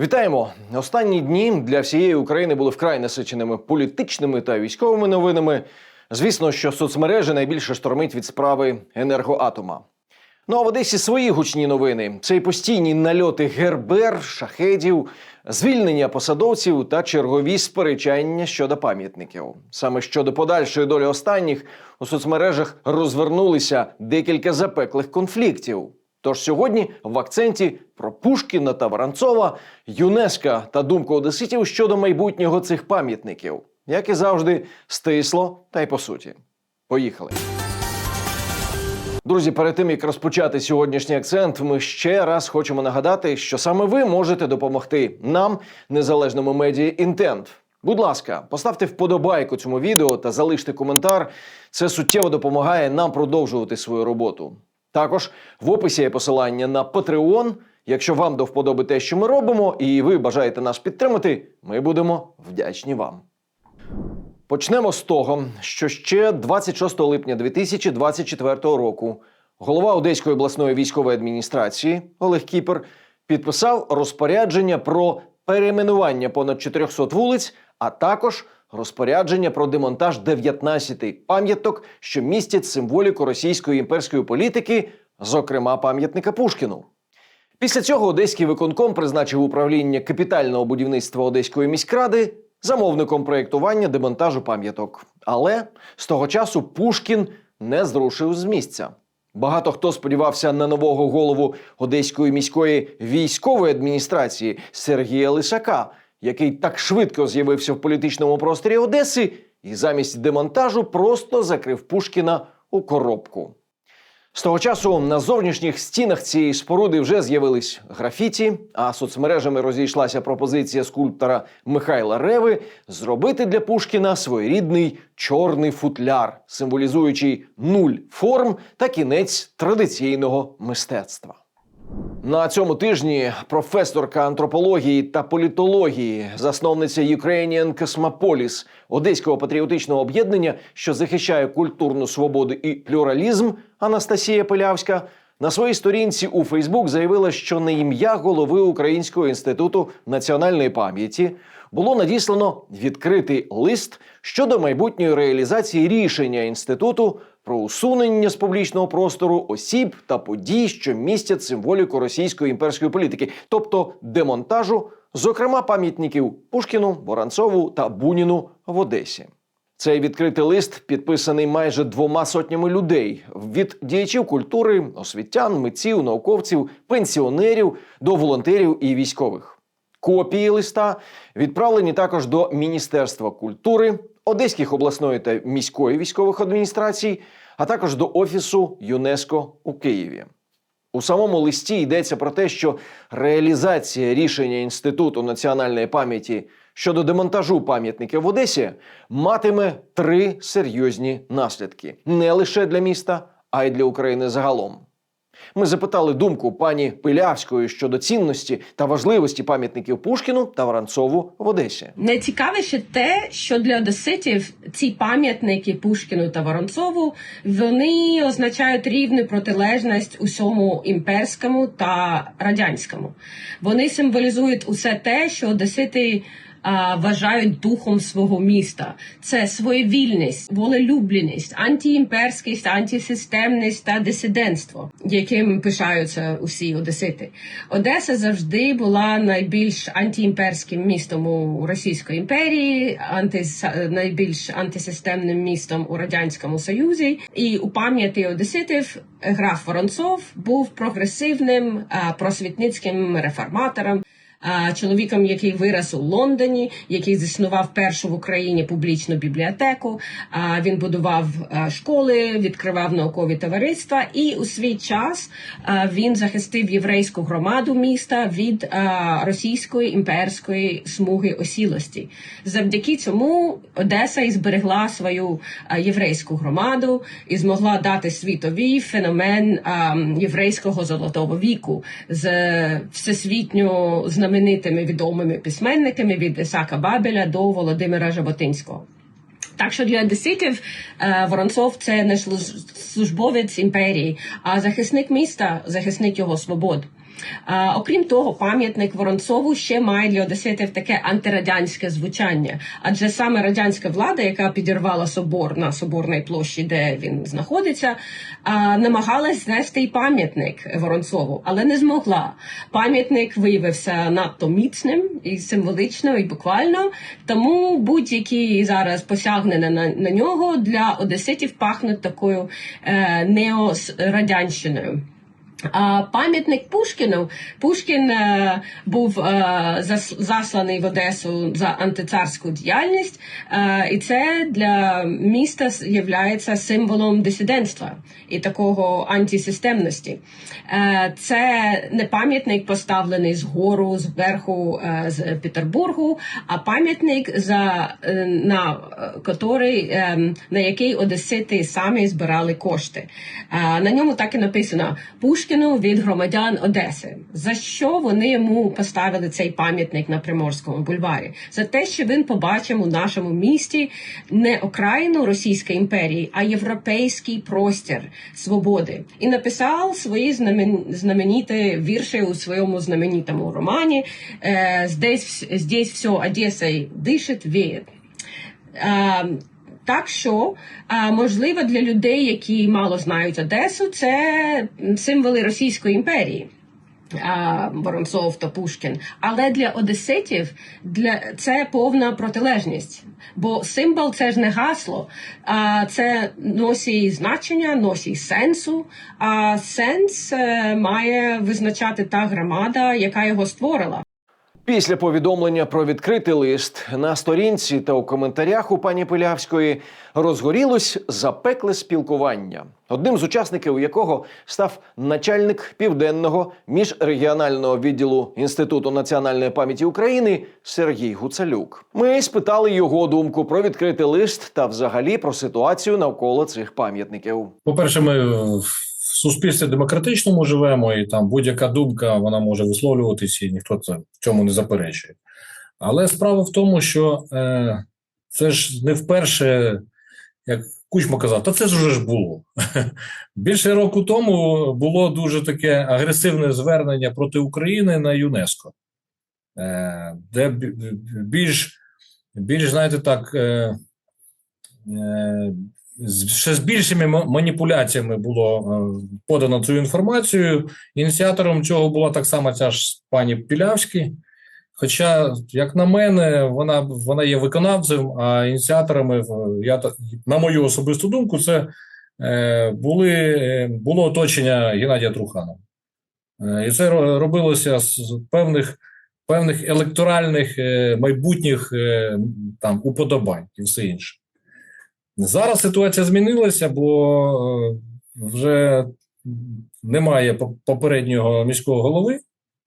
Вітаємо! Останні дні для всієї України були вкрай насиченими політичними та військовими новинами. Звісно, що соцмережі найбільше штормить від справи енергоатома. Ну а в Одесі свої гучні новини: це й постійні нальоти гербер, шахедів, звільнення посадовців та чергові сперечання щодо пам'ятників. Саме щодо подальшої долі останніх у соцмережах розвернулися декілька запеклих конфліктів. Тож сьогодні в акценті про Пушкіна та Воронцова, ЮНЕСКО та думку одеситів щодо майбутнього цих пам'ятників. Як і завжди, стисло та й по суті. Поїхали. Друзі, перед тим як розпочати сьогоднішній акцент, ми ще раз хочемо нагадати, що саме ви можете допомогти нам, незалежному медіа Інтент. Будь ласка, поставте вподобайку цьому відео та залиште коментар. Це суттєво допомагає нам продовжувати свою роботу. Також в описі є посилання на Patreon. Якщо вам до вподоби те, що ми робимо, і ви бажаєте нас підтримати, ми будемо вдячні вам. Почнемо з того, що ще 26 липня 2024 року голова Одеської обласної військової адміністрації Олег Кіпер підписав розпорядження про перейменування понад 400 вулиць, а також розпорядження про демонтаж 19 пам'яток, що містять символіку російської імперської політики, зокрема пам'ятника Пушкіну. Після цього Одеський виконком призначив управління капітального будівництва Одеської міськради замовником проєктування демонтажу пам'яток. Але з того часу Пушкін не зрушив з місця. Багато хто сподівався на нового голову Одеської міської військової адміністрації Сергія Лисака, який так швидко з'явився в політичному просторі Одеси і замість демонтажу просто закрив Пушкіна у коробку. З того часу на зовнішніх стінах цієї споруди вже з'явились графіті, а соцмережами розійшлася пропозиція скульптора Михайла Реви зробити для Пушкіна своєрідний чорний футляр, символізуючий нуль форм та кінець традиційного мистецтва. На цьому тижні професорка антропології та політології, засновниця Ukrainian Cosmopolis, одеського патріотичного об'єднання, що захищає культурну свободу і плюралізм, Анастасія Пилявська, на своїй сторінці у Фейсбук заявила, що на ім'я голови Українського інституту національної пам'яті було надіслано відкритий лист щодо майбутньої реалізації рішення інституту про усунення з публічного простору осіб та подій, що містять символіку російської імперської політики, тобто демонтажу, зокрема пам'ятників Пушкіну, Воронцову та Буніну в Одесі. Цей відкритий лист підписаний майже двома сотнями людей від діячів культури, освітян, митців, науковців, пенсіонерів до волонтерів і військових. Копії листа відправлені також до Міністерства культури, Одеських обласної та міської військових адміністрацій, а також до Офісу ЮНЕСКО у Києві. У самому листі йдеться про те, що реалізація рішення Інституту національної пам'яті щодо демонтажу пам'ятників в Одесі матиме три серйозні наслідки не лише для міста, а й для України загалом. Ми запитали думку пані Пилявської щодо цінності та важливості пам'ятників Пушкіну та Воронцову в Одесі. Найцікавіше те, що для одеситів ці пам'ятники Пушкіну та Воронцову вони означають рівну протилежність усьому імперському та радянському. Вони символізують усе те, що одесити вважають духом свого міста. Це своєвільність, волелюбленість, антиімперськість, антисистемність та дисидентство, яким пишаються усі одесити. Одеса завжди була найбільш антиімперським містом у Російської імперії, антис, найбільш антисистемним містом у радянському союзі. І у пам'яті одеситів граф Воронцов був прогресивним а, просвітницьким реформатором чоловіком, який вирос у Лондоні, який заснував першу в Україні публічну бібліотеку. Він будував школи, відкривав наукові товариства, і у свій час він захистив єврейську громаду міста від російської імперської смуги осілості. Завдяки цьому Одеса і зберегла свою єврейську громаду і змогла дати світові феномен єврейського золотого віку з всесвітньо знаменитими відомими письменниками від Ісака Бабеля до Володимира Жаботинського. Так що для одеситів е, Воронцов це не службовець імперії, а захисник міста, захисник його свобод. Окрім того, пам'ятник Воронцову ще має для одеситів таке антирадянське звучання, адже саме радянська влада, яка підірвала собор на соборній площі, де він знаходиться, намагалась знести й пам'ятник Воронцову, але не змогла. Пам'ятник виявився надто міцним і символично, і буквально. Тому будь-які зараз посягнення на, на нього для одеситів пахнуть такою е, неорадянщиною. Пам'ятник Пушкіну Пушкін е, був е, засланий в Одесу за антицарську діяльність, е, і це для міста є символом дисидентства і такого антисистемності. Це не пам'ятник поставлений згору, зверху з Петербургу, а пам'ятник за на котрий, на який одесити самі збирали кошти. На ньому так і написано Пушкіну від громадян Одеси. За що вони йому поставили цей пам'ятник на Приморському бульварі? За те, що він побачив у нашому місті не окраїну Російської імперії, а європейський простір свободи, і написав свої знамен... знамениті вірші у своєму знаменитому романі е, «Здесь, здесь все Одесой дишить, віє. Так що можливо для людей, які мало знають Одесу, це символи Російської імперії. Воронцов та Пушкін, але для одеситів для це повна протилежність. Бо символ це ж не гасло, а це носій значення, носій сенсу. А сенс е, має визначати та громада, яка його створила. Після повідомлення про відкритий лист на сторінці та у коментарях у пані Пилявської розгорілось запекле спілкування, одним з учасників якого став начальник південного міжрегіонального відділу Інституту національної пам'яті України Сергій Гуцалюк. Ми спитали його думку про відкритий лист та взагалі про ситуацію навколо цих пам'ятників. По-перше, ми в суспільстві демократичному живемо, і там будь-яка думка вона може висловлюватися, і ніхто це в цьому не заперечує. Але справа в тому, що е, це ж не вперше, як Кучма казав, та це ж уже ж було. Більше року тому було дуже таке агресивне звернення проти України на ЮНЕСКО, е, де більш, більш знаєте так. Е, е, ще з більшими маніпуляціями було е, подано цю інформацію. Ініціатором цього була так само ця ж пані Пілявський. Хоча, як на мене, вона, вона є виконавцем, а ініціаторами, я, на мою особисту думку, це е, були, е, було оточення Геннадія Труханова. Е, і це робилося з певних, певних електоральних майбутніх там, уподобань і все інше. Зараз ситуація змінилася, бо е, вже немає попереднього міського голови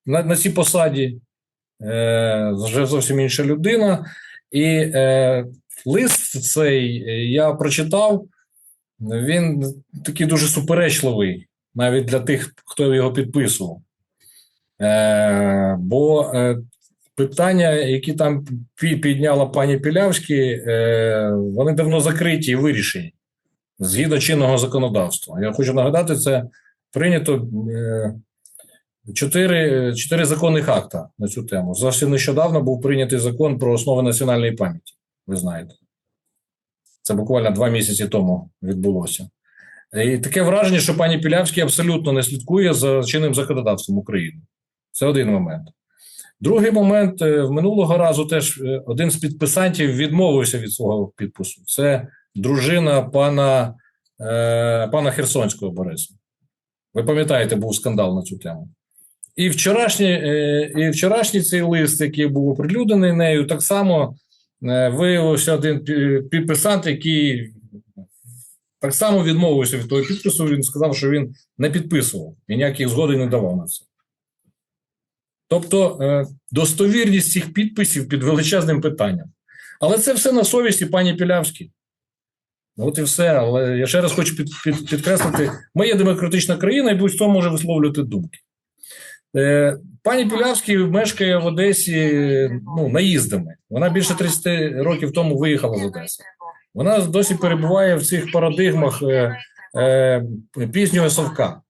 на, на цій посаді, е, вже зовсім інша людина. І е, лист цей е, я прочитав, він такий дуже суперечливий, навіть для тих, хто його підписував. Е, бо е, питання, які там підняла пані Пілявський, е, вони давно закриті і вирішені згідно чинного законодавства. Я хочу нагадати, це прийнято е, чотири законних акта на цю тему. Зовсім нещодавно був прийнятий закон про основи національної пам'яті. Ви знаєте, це буквально два місяці тому відбулося. І таке враження, що пані Пілявський абсолютно не слідкує за чинним законодавством України. Це один момент. Другий момент е, минулого разу теж е, один з підписантів відмовився від свого підпису. Це дружина пана, е, пана Херсонського Бориса. Ви пам'ятаєте, був скандал на цю тему. І вчорашній, і вчорашній цей лист, який був оприлюднений нею, так само виявився один підписант, який так само відмовився від того підпису. Він сказав, що він не підписував і ніяких згоди не давав на це. Тобто е, достовірність цих підписів під величезним питанням. Але це все на совісті пані Пілявській. От і все. Але я ще раз хочу під, під, підкреслити: ми є демократична країна, і будь-хто може висловлювати думки. Е, пані Пілявський мешкає в Одесі ну, наїздами. Вона більше 30 років тому виїхала з Одеси. Вона досі перебуває в цих парадигмах е, е, пізнього совка.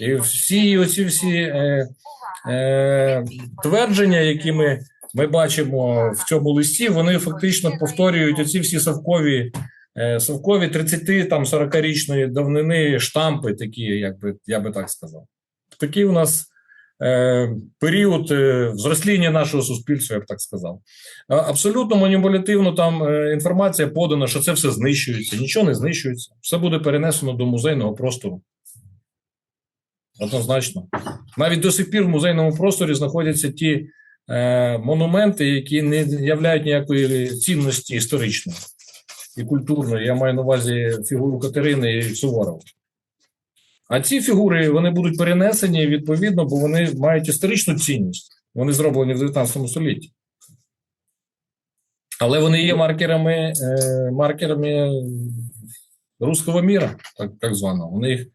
І всі оці всі е, е, твердження, які ми, ми бачимо в цьому листі, вони фактично повторюють оці всі совкові, е, совкові 30 там 40-річної давнини штампи, такі, як би я би так сказав. Такий у нас е, період е, взросління нашого суспільства, я б так сказав. Абсолютно маніпулятивно там е, інформація подана, що це все знищується. Нічого не знищується. Все буде перенесено до музейного простору. Однозначно. Навіть до сих пір в музейному просторі знаходяться ті е, монументи, які не являють ніякої цінності історичної і культурної. Я маю на увазі фігуру Катерини і Суворова. А ці фігури вони будуть перенесені відповідно, бо вони мають історичну цінність. Вони зроблені в 19 столітті. Але вони є маркерами, е, маркерами руського міра, так, так званого. Вони їх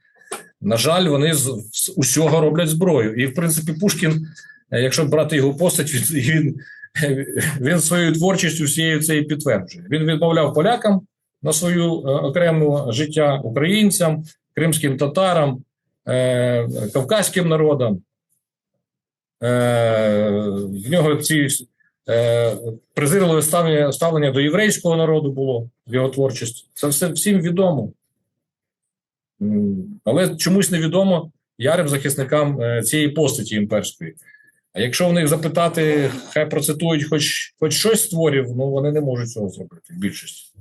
на жаль, вони з, усього роблять зброю. І, в принципі, Пушкін, е, якщо брати його постать, він, він, він своєю творчістю всією це і підтверджує. Він відмовляв полякам на свою е, окрему життя українцям, кримським татарам, е, кавказьким народам. Е, в нього ці е, презирливе ставлення до єврейського народу було в його творчості. Це все всім відомо. Але чомусь невідомо ярим захисникам е, цієї постаті імперської. А якщо в них запитати, хай процитують хоч, хоч щось з творів, ну вони не можуть цього зробити в більшості.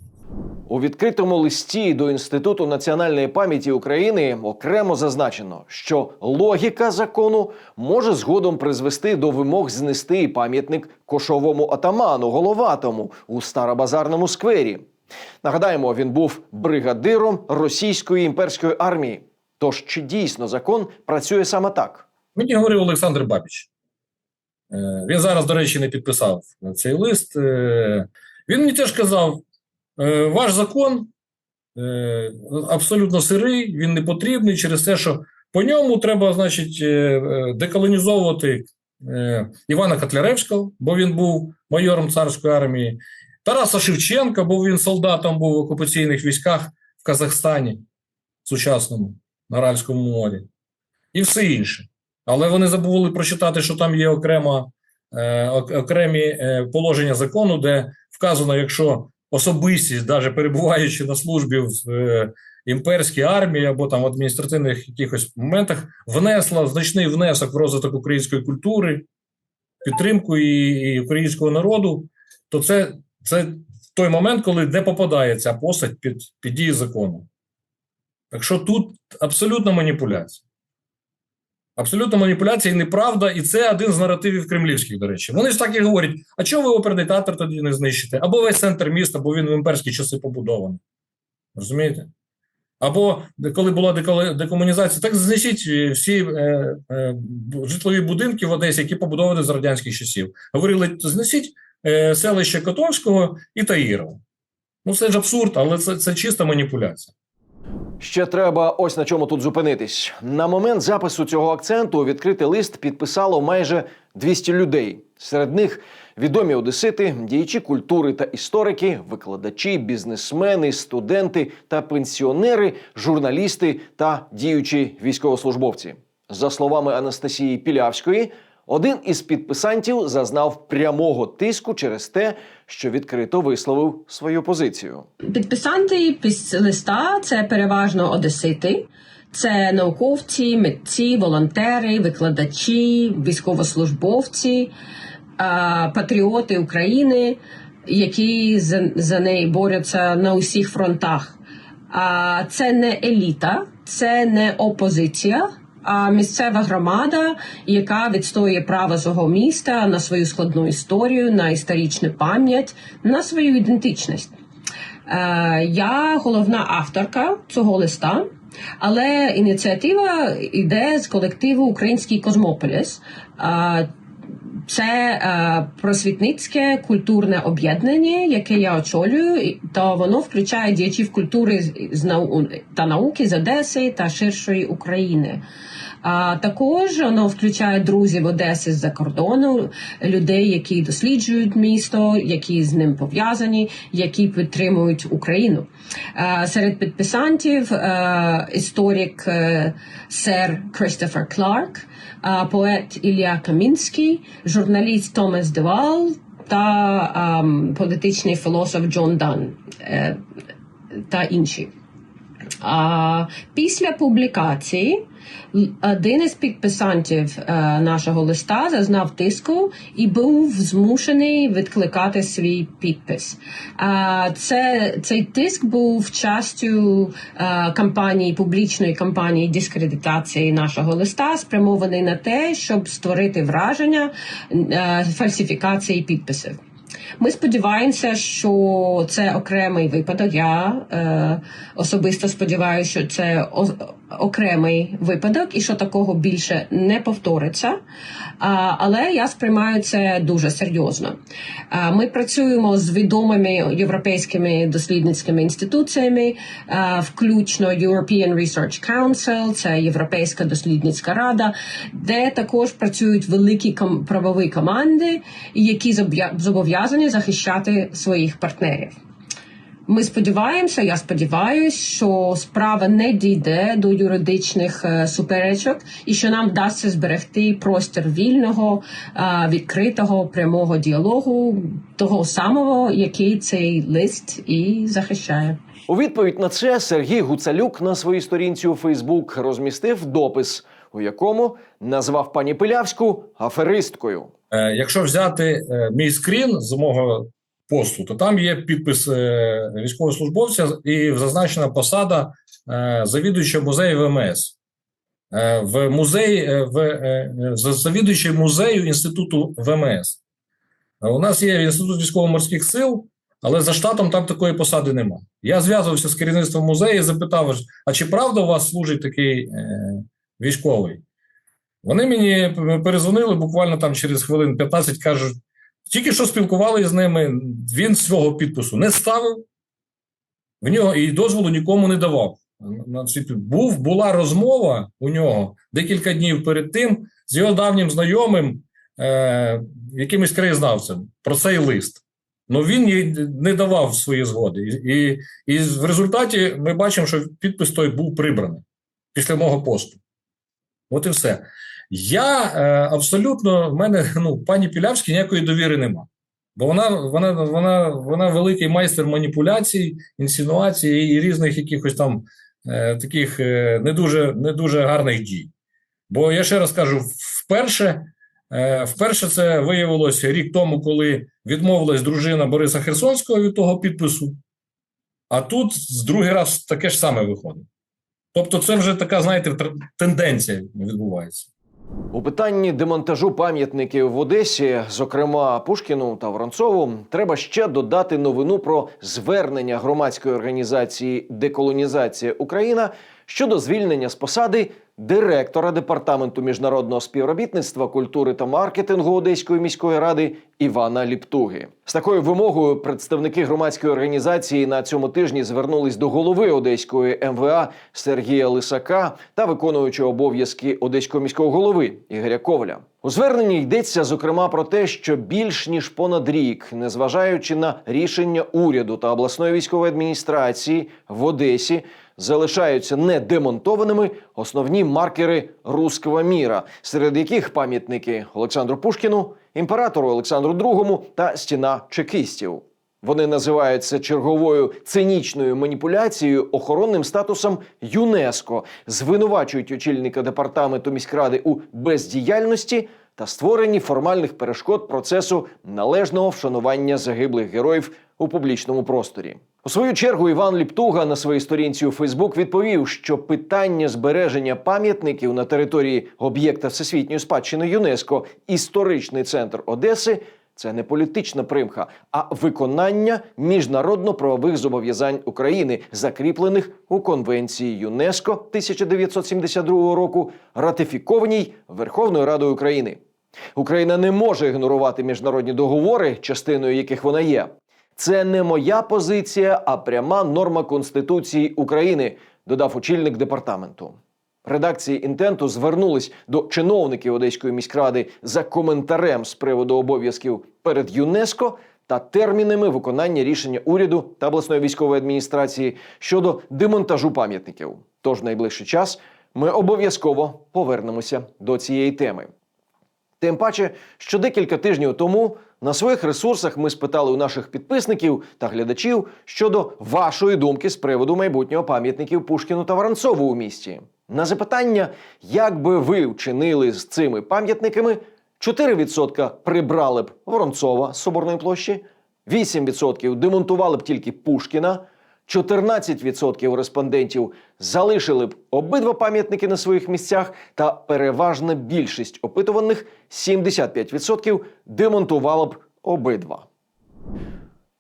У відкритому листі до Інституту національної пам'яті України окремо зазначено, що логіка закону може згодом призвести до вимог знести пам'ятник кошовому атаману головатому у Старобазарному сквері. Нагадаємо, він був бригадиром російської імперської армії. Тож чи дійсно закон працює саме так? Мені говорив Олександр Бабіч. Е, Він зараз, до речі, не підписав цей лист. Е, Він мені теж казав: е, ваш закон абсолютно сирий, він не потрібний через те, що по ньому треба, значить, деколонізовувати Івана Котляревського, бо він був майором царської армії, Тараса Шевченка, бо він солдатом був в окупаційних військах в Казахстані сучасному, на Аральському морі, і все інше. Але вони забули прочитати, що там є окрема, е, окремі е, положення закону, де вказано, якщо особистість, навіть перебуваючи на службі в е, імперській армії або там в адміністративних якихось моментах, внесла значний внесок в розвиток української культури, підтримку і, і українського народу, то це, це той момент, коли не попадає ця постать під, під дії закону. Так що тут абсолютна маніпуляція. Абсолютна маніпуляція і неправда, і це один з наративів кремлівських, до речі. Вони ж так і говорять: а чого ви оперний театр тоді не знищите? Або весь центр міста, бо він в імперські часи побудований. Розумієте? Або коли була декомунізація, так знесіть е, всі е, е, житлові будинки в Одесі, які побудовані з радянських часів. Говорили, знесіть е, селище Котовського і Таїрова. Ну, це ж абсурд, але це, це чиста маніпуляція. Ще треба ось на чому тут зупинитись. На момент запису цього акценту відкритий лист підписало майже 200 людей. Серед них відомі одесити, діячі культури та історики, викладачі, бізнесмени, студенти та пенсіонери, журналісти та діючі військовослужбовці. За словами Анастасії Пілявської, один із підписантів зазнав прямого тиску через те, що відкрито висловив свою позицію. Підписанти під листа це переважно одесити. Це науковці, митці, волонтери, викладачі, військовослужбовці, патріоти України, які за, за неї борються на усіх фронтах. А це не еліта, це не опозиція, місцева громада, яка відстоює право свого міста на свою складну історію, на історичну пам'ять, на свою ідентичність. Е, Я головна авторка цього листа, але ініціатива йде з колективу Український Космополіс. Це е, просвітницьке культурне об'єднання, яке я очолюю, то воно включає діячів культури та науки з Одеси та ширшої України. А також воно включає друзів Одеси з-за кордону, людей, які досліджують місто, які з ним пов'язані, які підтримують Україну. Е, Серед підписантів е, історик сер Кристофер Кларк, поет Ілля Камінський, журналіст Томас Девал та ем, політичний філософ Джон Дан е, та інші. А після публікації один із підписантів е, нашого листа зазнав тиску і був змушений відкликати свій підпис. А це цей тиск був частю е, кампанії публічної кампанії дискредитації нашого листа, спрямований на те, щоб створити враження е, фальсифікації підписів. Ми сподіваємося, що це окремий випадок. Я е, особисто сподіваюся, що це окремий випадок і що такого більше не повториться. Але я сприймаю це дуже серйозно. Ми працюємо з відомими європейськими дослідницькими інституціями, включно European Research Council, це Європейська дослідницька рада, де також працюють великі правові команди, які зобов'я- зобов'язані захищати своїх партнерів. Ми сподіваємося, я сподіваюся, що справа не дійде до юридичних е, суперечок, і що нам вдасться зберегти простір вільного, е, відкритого прямого діалогу, того самого, який цей лист і захищає. У відповідь на це Сергій Гуцалюк на своїй сторінці у Фейсбук розмістив допис, у якому назвав пані Пилявську аферисткою. Е, Якщо взяти мій скрін з мого посту, то там є підпис е, військовослужбовця і зазначена посада е, завідуюча музею ВМС. Е, В музеї, в завідуючий музею інституту ВМС. У нас є інститут військово-морських сил, але за штатом там такої посади нема. Я зв'язувався з керівництвом музею і запитав: а чи правда у вас служить такий військовий? Вони мені перезвонили буквально там через хвилин 15, кажуть, тільки що спілкувалися з ними, він свого підпису не ставив, в нього і дозволу нікому не давав. Був, була розмова у нього декілька днів перед тим з його давнім знайомим, е, якимось краєзнавцем, про цей лист. Ну він їй не давав свої згоди. І, і в результаті ми бачимо, що підпис той був прибраний після мого посту. От і все. Я е, абсолютно в мене ну, пані Пілявській ніякої довіри нема. Бо вона, вона, вона, вона великий майстер маніпуляцій, інсинуацій і різних якихось там е, таких е, не, дуже, не дуже гарних дій. Бо я ще раз кажу: вперше, е, вперше це виявилося рік тому, коли відмовилась дружина Бориса Херсонського від того підпису. А тут з другий раз таке ж саме виходить. Тобто, це вже така, знаєте, тенденція відбувається. У питанні демонтажу пам'ятників в Одесі, зокрема Пушкіну та Воронцову, треба ще додати новину про звернення громадської організації Деколонізація Україна щодо звільнення з посади директора департаменту міжнародного співробітництва, культури та маркетингу Одеської міської ради Івана Ліптуги. З такою вимогою представники громадської організації на цьому тижні звернулись до голови Одеської МВА Сергія Лисака та виконуючого обов'язки Одеського міського голови Ігоря Коваля. У зверненні йдеться зокрема про те, що більш ніж понад рік, незважаючи на рішення уряду та обласної військової адміністрації в Одесі, залишаються недемонтованими основні маркери руського міра, серед яких пам'ятники Олександру Пушкіну, імператору Олександру II та стіна чекістів. Вони називаються черговою цинічною маніпуляцією охоронним статусом ЮНЕСКО, звинувачують очільника департаменту міськради у бездіяльності та створенні формальних перешкод процесу належного вшанування загиблих героїв у публічному просторі. У свою чергу Іван Ліптуга на своїй сторінці у Фейсбук відповів, що питання збереження пам'ятників на території об'єкта всесвітньої спадщини ЮНЕСКО історичний центр Одеси це не політична примха, а виконання міжнародно-правових зобов'язань України, закріплених у Конвенції ЮНЕСКО 1972 року, ратифікованій Верховною Радою України. Україна не може ігнорувати міжнародні договори, частиною яких вона є. Це не моя позиція, а пряма норма Конституції України, додав очільник департаменту. Редакції інтенту звернулись до чиновників Одеської міськради за коментарем з приводу обов'язків перед ЮНЕСКО та термінами виконання рішення уряду та обласної військової адміністрації щодо демонтажу пам'ятників. Тож в найближчий час ми обов'язково повернемося до цієї теми. Тим паче, що декілька тижнів тому на своїх ресурсах ми спитали у наших підписників та глядачів щодо вашої думки з приводу майбутнього пам'ятників Пушкіну та Воронцову у місті. На запитання, як би ви вчинили з цими пам'ятниками, 4% прибрали б Воронцова з Соборної площі, 8% демонтували б тільки Пушкіна, 14% респондентів залишили б обидва пам'ятники на своїх місцях, та переважна більшість опитуваних 75% демонтувала б обидва.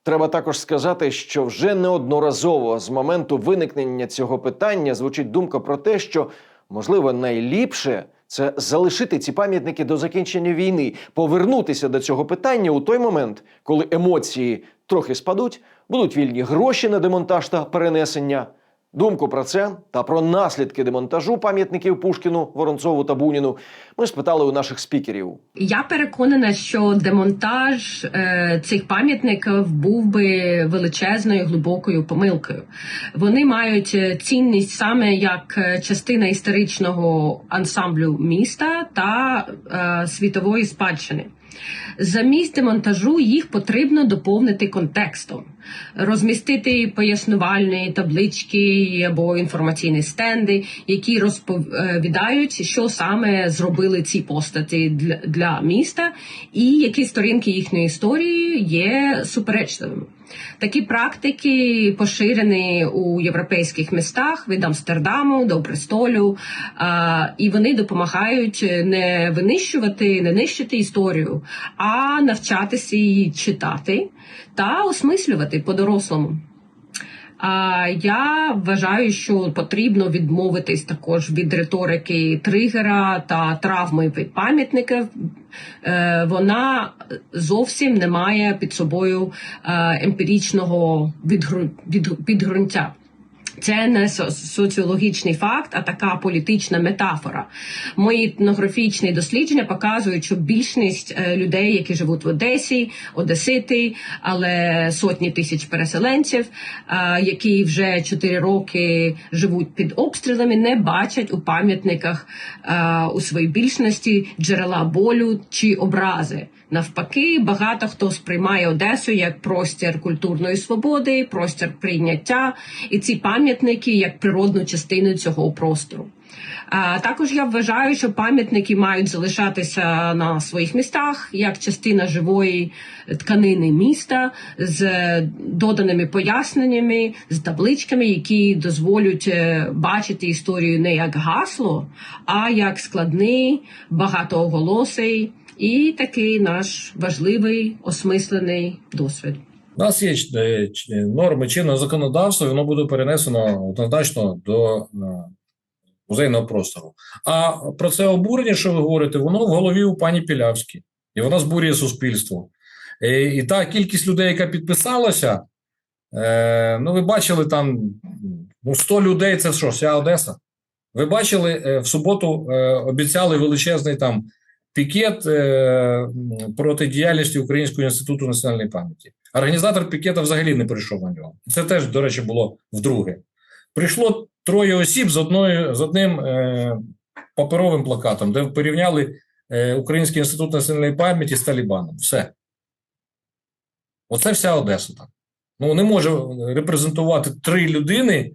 Треба також сказати, що вже неодноразово з моменту виникнення цього питання звучить думка про те, що можливо найліпше це залишити ці пам'ятники до закінчення війни, повернутися до цього питання у той момент, коли емоції трохи спадуть, будуть вільні гроші на демонтаж та перенесення. Думку про це та про наслідки демонтажу пам'ятників Пушкіну, Воронцову та Буніну ми спитали у наших спікерів. Я переконана, що демонтаж е, цих пам'ятників був би величезною глибокою помилкою. Вони мають е, цінність саме як е, частина історичного ансамблю міста та е, світової спадщини. Замість монтажу їх потрібно доповнити контекстом, розмістити пояснувальні таблички або інформаційні стенди, які розповідають, що саме зробили ці постаті для міста, і які сторінки їхньої історії є суперечливими. Такі практики поширені у європейських містах від Амстердаму до престолю, і вони допомагають не винищувати, не нищити історію, а навчатися її читати та осмислювати по-дорослому. Я вважаю, що потрібно відмовитись також від риторики тригера та травми від пам'ятників. Е, Вона зовсім не має під собою емпірічного емпіричного відгру- підґрунтя. Це не со- соціологічний факт, а така політична метафора. Мої етнографічні дослідження показують, що більшість е, людей, які живуть в Одесі, Одесити, але сотні тисяч переселенців, які вже 4 роки живуть під обстрілами, не бачать у пам'ятниках е, у своїй більшості джерела болю чи образи. Навпаки, багато хто сприймає Одесу як простір культурної свободи, простір прийняття, і ці пам'ятники як природну частину цього простору. А також я вважаю, що пам'ятники мають залишатися на своїх містах як частина живої тканини міста з доданими поясненнями, з табличками, які дозволять е, бачити історію не як гасло, а як складний, багатооголосий і такий наш важливий осмислений досвід. У нас є е, норми чинного законодавства, воно буде перенесено однозначно до е, музейного простору. А про це обурення, що ви говорите, воно в голові у пані Пілявській, і вона збурює суспільство. Е, І та кількість людей, яка підписалася, е, ну ви бачили там ну, 100 людей це що, вся Одеса? Ви бачили, е, в суботу е, обіцяли величезний там пікет е, проти діяльності Українського інституту національної пам'яті. Організатор пікета взагалі не прийшов на нього. Це теж, до речі, було вдруге. Прийшло троє осіб з, одною, з одним е, паперовим плакатом, де порівняли е, Український інститут національної пам'яті з Талібаном. Все. Оце вся Одеса так. Ну, не може репрезентувати три людини,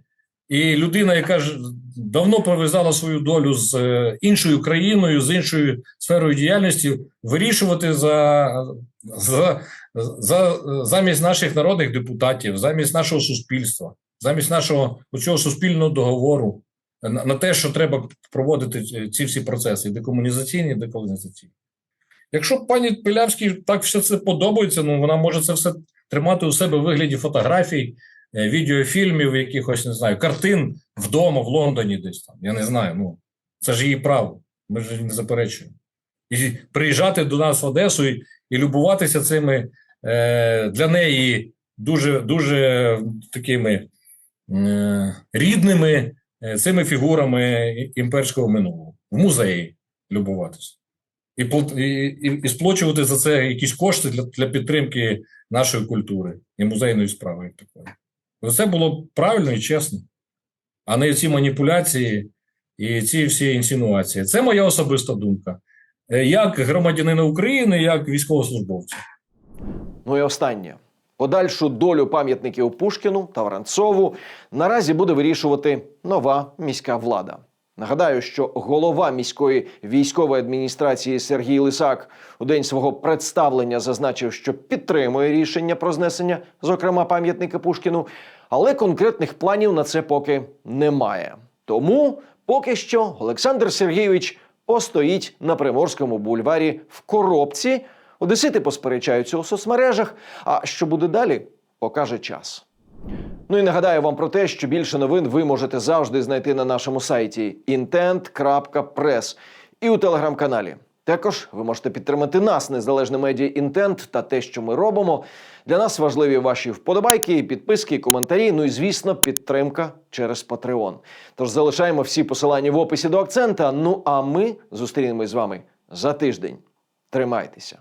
і людина, яка ж давно пов'язала свою долю з е, іншою країною, з іншою сферою діяльності, вирішувати за, за, за замість наших народних депутатів, замість нашого суспільства, замість нашого цього суспільного договору на, на те, що треба проводити ці всі процеси: декомунізаційні, деколонізаційні. Якщо пані Пилявській так все це подобається, ну вона може це все тримати у себе в вигляді фотографій, відеофільмів, якихось не знаю, картин вдома в Лондоні, десь там. Я не знаю. Ну це ж її право. Ми ж не заперечуємо. І приїжджати до нас в Одесу і, і любуватися цими е, для неї дуже дуже такими е, рідними е, цими фігурами імперського минулого в музеї любуватися. І, і, і, і сплачувати за це якісь кошти для, для підтримки нашої культури і музейної справи. Такої. Це було правильно і чесно, а не ці маніпуляції і ці всі інсинуації. Це моя особиста думка. Е, Як громадянина України, як військовослужбовця. Ну і останнє. Подальшу долю пам'ятників Пушкіну та Воронцову наразі буде вирішувати нова міська влада. Нагадаю, що голова міської військової адміністрації Сергій Лисак у день свого представлення зазначив, що підтримує рішення про знесення, зокрема пам'ятника Пушкіну, але конкретних планів на це поки немає. Тому поки що Олександр Сергійович постоїть на Приморському бульварі в коробці. Одесити посперечаються у соцмережах. А що буде далі, покаже час. Ну і нагадаю вам про те, що більше новин ви можете завжди знайти на нашому сайті intent.press і у телеграм-каналі. Також ви можете підтримати нас, незалежне медіа Інтент та те, що ми робимо. Для нас важливі ваші вподобайки, підписки, коментарі. Ну і звісно, підтримка через Patreon. Тож залишаємо всі посилання в описі до акцента. Ну а ми зустрінемось з вами за тиждень. Тримайтеся.